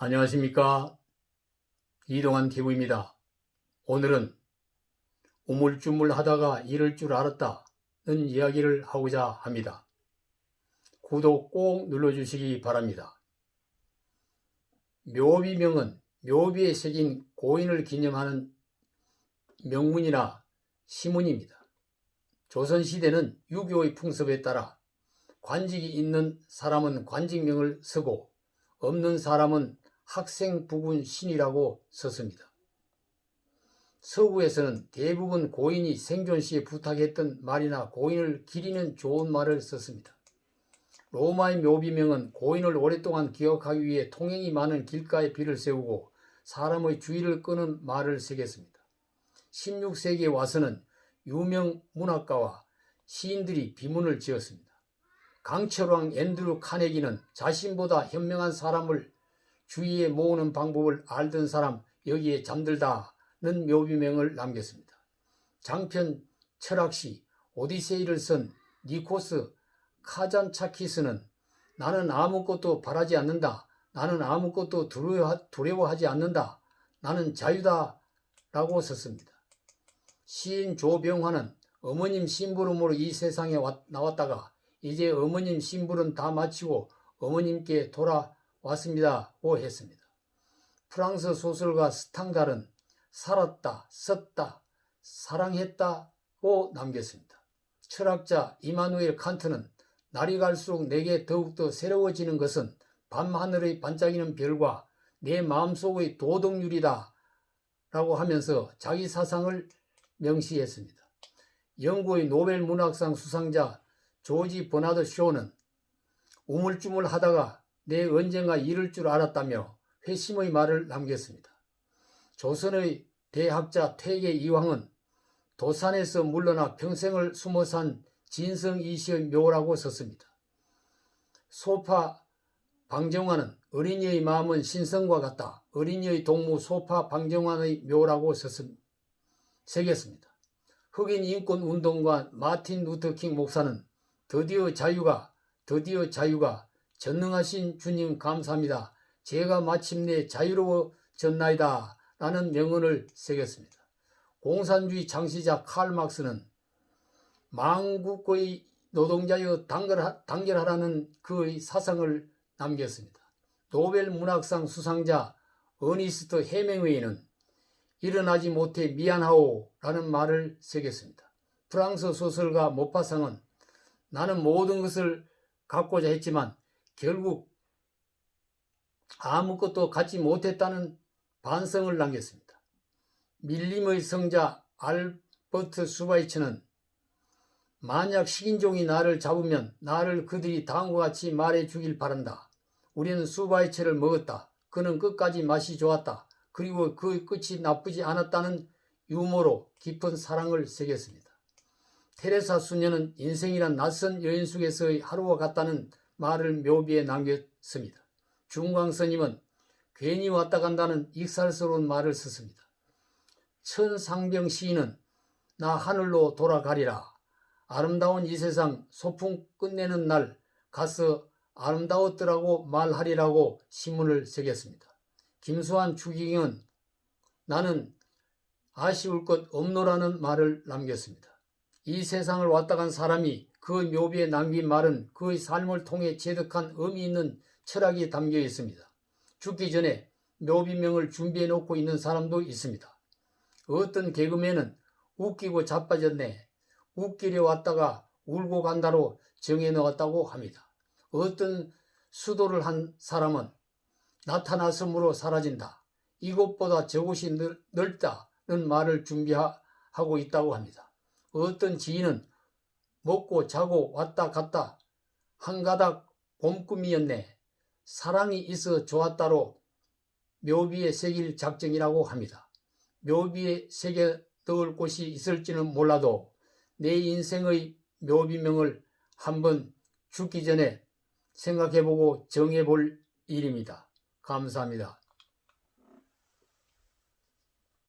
안녕하십니까. 이동환 TV입니다. 오늘은 우물쭈물 하다가 이럴 줄 알았다는 이야기를 하고자 합니다. 구독 꼭 눌러주시기 바랍니다. 묘비명은 묘비에 새긴 고인을 기념하는 명문이나 시문입니다. 조선시대는 유교의 풍습에 따라 관직이 있는 사람은 관직명을 쓰고 없는 사람은 학생 부군 신이라고 썼습니다. 서구에서는 대부분 고인이 생존 시에 부탁했던 말이나 고인을 기리는 좋은 말을 썼습니다. 로마의 묘비명은 고인을 오랫동안 기억하기 위해 통행이 많은 길가에 비를 세우고 사람의 주의를 끄는 말을 새겼습니다. 16세기에 와서는 유명 문학가와 시인들이 비문을 지었습니다. 강철왕 앤드루 카네기는 자신보다 현명한 사람을 주위에 모으는 방법을 알던 사람 여기에 잠들다는 묘비명을 남겼습니다. 장편 철학시 오디세이를 쓴 니코스 카잔차키스는 나는 아무것도 바라지 않는다. 나는 아무것도 두려워 하지 않는다. 나는 자유다. 라고 썼습니다. 시인 조병화는 어머님 심부름으로 이 세상에 나왔다가 이제 어머님 심부름 다 마치고 어머님께 돌아 왔습니다고 했습니다. 프랑스 소설가 스탕달은 살았다, 썼다, 사랑했다고 남겼습니다. 철학자 이마누엘 칸트는 날이 갈수록 내게 더욱더 새로워지는 것은 밤하늘의 반짝이는 별과 내 마음속의 도덕률이다 라고 하면서 자기 사상을 명시했습니다. 영국의 노벨 문학상 수상자 조지 버나드 쇼는 우물쭈물 하다가 내 언젠가 이럴 줄 알았다며 회심의 말을 남겼습니다. 조선의 대학자 퇴계 이황은 도산에서 물러나 평생을 숨어 산 진성 이시의 묘라고 썼습니다. 소파 방정환은 어린이의 마음은 신성과 같다. 어린이의 동무 소파 방정환의 묘라고 썼습니다. 흑인 인권 운동가 마틴 루터킹 목사는 드디어 자유가 드디어 자유가 전능하신 주님 감사합니다. 제가 마침내 자유로워졌나이다. 라는 명언을 새겼습니다. 공산주의 창시자 칼 막스는 망국의 노동자여 단결하라는 그의 사상을 남겼습니다. 노벨 문학상 수상자 어니스트 해밍웨이는 일어나지 못해 미안하오 라는 말을 새겼습니다. 프랑스 소설가 모파상은 나는 모든 것을 갖고자 했지만 결국 아무것도 갖지 못했다는 반성을 남겼습니다. 밀림의 성자 알버트 수바이츠는 만약 식인종이 나를 잡으면 나를 그들이 다음과 같이 말해 주길 바란다. 우리는 수바이츠를 먹었다. 그는 끝까지 맛이 좋았다. 그리고 그 끝이 나쁘지 않았다는 유머로 깊은 사랑을 새겼습니다. 테레사 수녀는 인생이란 낯선 여인 속에서의 하루와 같다는 말을 묘비에 남겼습니다. 중광 스님은 괜히 왔다 간다는 익살스러운 말을 썼습니다. 천상병 시인은 나 하늘로 돌아가리라. 아름다운 이 세상 소풍 끝내는 날 가서 아름다웠더라고 말하리라고 신문을 새겼습니다. 김수환 추기경은 나는 아쉬울 것 없노라는 말을 남겼습니다. 이 세상을 왔다 간 사람이 그 묘비에 남긴 말은 그의 삶을 통해 체득한 의미 있는 철학이 담겨 있습니다. 죽기 전에 묘비명을 준비해 놓고 있는 사람도 있습니다. 어떤 개그맨은 웃기고 자빠졌네. 웃기려 왔다가 울고 간다로 정해 넣었다고 합니다. 어떤 수도를 한 사람은 나타났으므로 사라진다. 이곳보다 저곳이 넓다는 말을 준비하고 있다고 합니다. 어떤 지인은 먹고 자고 왔다 갔다 한 가닥 봄꿈이었네. 사랑이 있어 좋았다로 묘비에 새길 작정이라고 합니다. 묘비에 새겨 넣을 곳이 있을지는 몰라도 내 인생의 묘비명을 한번 죽기 전에 생각해보고 정해볼 일입니다. 감사합니다.